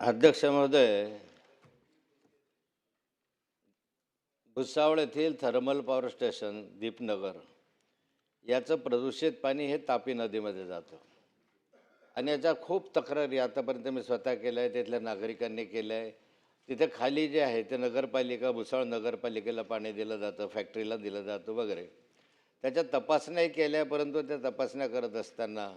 अध्यक्ष महोदय भुसावळ येथील थर्मल पॉवर स्टेशन दीपनगर याचं प्रदूषित पाणी हे तापी नदीमध्ये जातं. आणि याच्या खूप तक्रारी आतापर्यंत मी स्वतः केल्या आहे तिथल्या नागरिकांनी केल्या आहे तिथे खाली जे आहे ते नगरपालिका भुसावळ नगरपालिकेला पाणी दिलं जातं फॅक्टरीला दिलं जातं वगैरे. त्याच्या तपासण्याही केल्या परंतु त्या तपासण्या करत असताना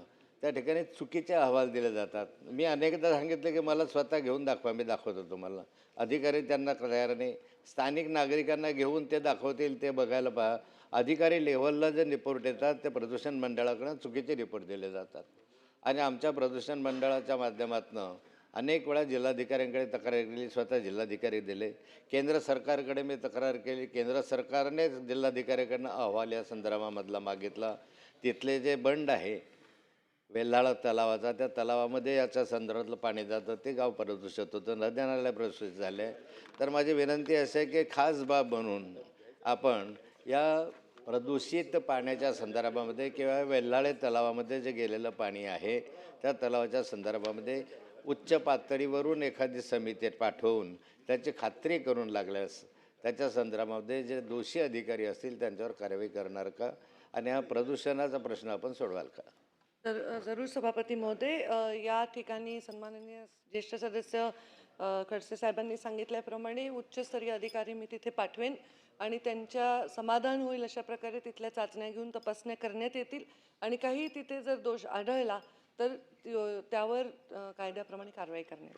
त्या ठिकाणी चुकीचे अहवाल दिले जातात. मी अनेकदा सांगितलं की मला स्वतः घेऊन दाखवा मी दाखवतो तुम्हाला. अधिकारी त्यांना तयार नाही स्थानिक नागरिकांना घेऊन ते दाखवतील ते बघायला पहा. अधिकारी लेव्हलला जे रिपोर्ट येतात ते प्रदूषण मंडळाकडून चुकीचे रिपोर्ट दिले जातात. आणि आमच्या प्रदूषण मंडळाच्या माध्यमातून अनेक वेळा जिल्हाधिकाऱ्यांकडे तक्रार केली स्वतः जिल्हाधिकारी दिले. केंद्र सरकारकडे मी तक्रार केली. केंद्र सरकारने जिल्हाधिकाऱ्याकडनं अहवाल या संदर्भामधला मागितला. तिथले जे बंड आहे वेल्हाळा तलावाचा त्या तलावामध्ये याच्या संदर्भातलं पाणी जातं ते गाव प्रदूषित होतं नद्या नाल्या प्रदूषित झाल्या तर माझी विनंती अशी आहे की खास बाब म्हणून आपण या प्रदूषित पाण्याच्या संदर्भामध्ये किंवा वेल्हाळे तलावामध्ये जे गेलेलं पाणी आहे त्या तलावाच्या संदर्भामध्ये उच्च पातळीवरून एखादी समिती पाठवून त्याची खात्री करून लागल्यास त्याच्या संदर्भामध्ये जे दोषी अधिकारी असतील त्यांच्यावर कारवाई करणार का? आणि हा प्रदूषणाचा प्रश्न आपण सोडवाल का? तर जरूर सभापती महोदय. या ठिकाणी सन्माननीय ज्येष्ठ सदस्य खडसे साहेबांनी सांगितल्याप्रमाणे उच्चस्तरीय अधिकारी मी तिथे पाठवेन आणि त्यांच्या समाधान होईल अशा प्रकारे तिथल्या चाचण्या घेऊन तपासण्या करण्यात येतील. आणि काही तिथे जर दोष आढळला तर त्यावर कायद्याप्रमाणे कारवाई करण्यात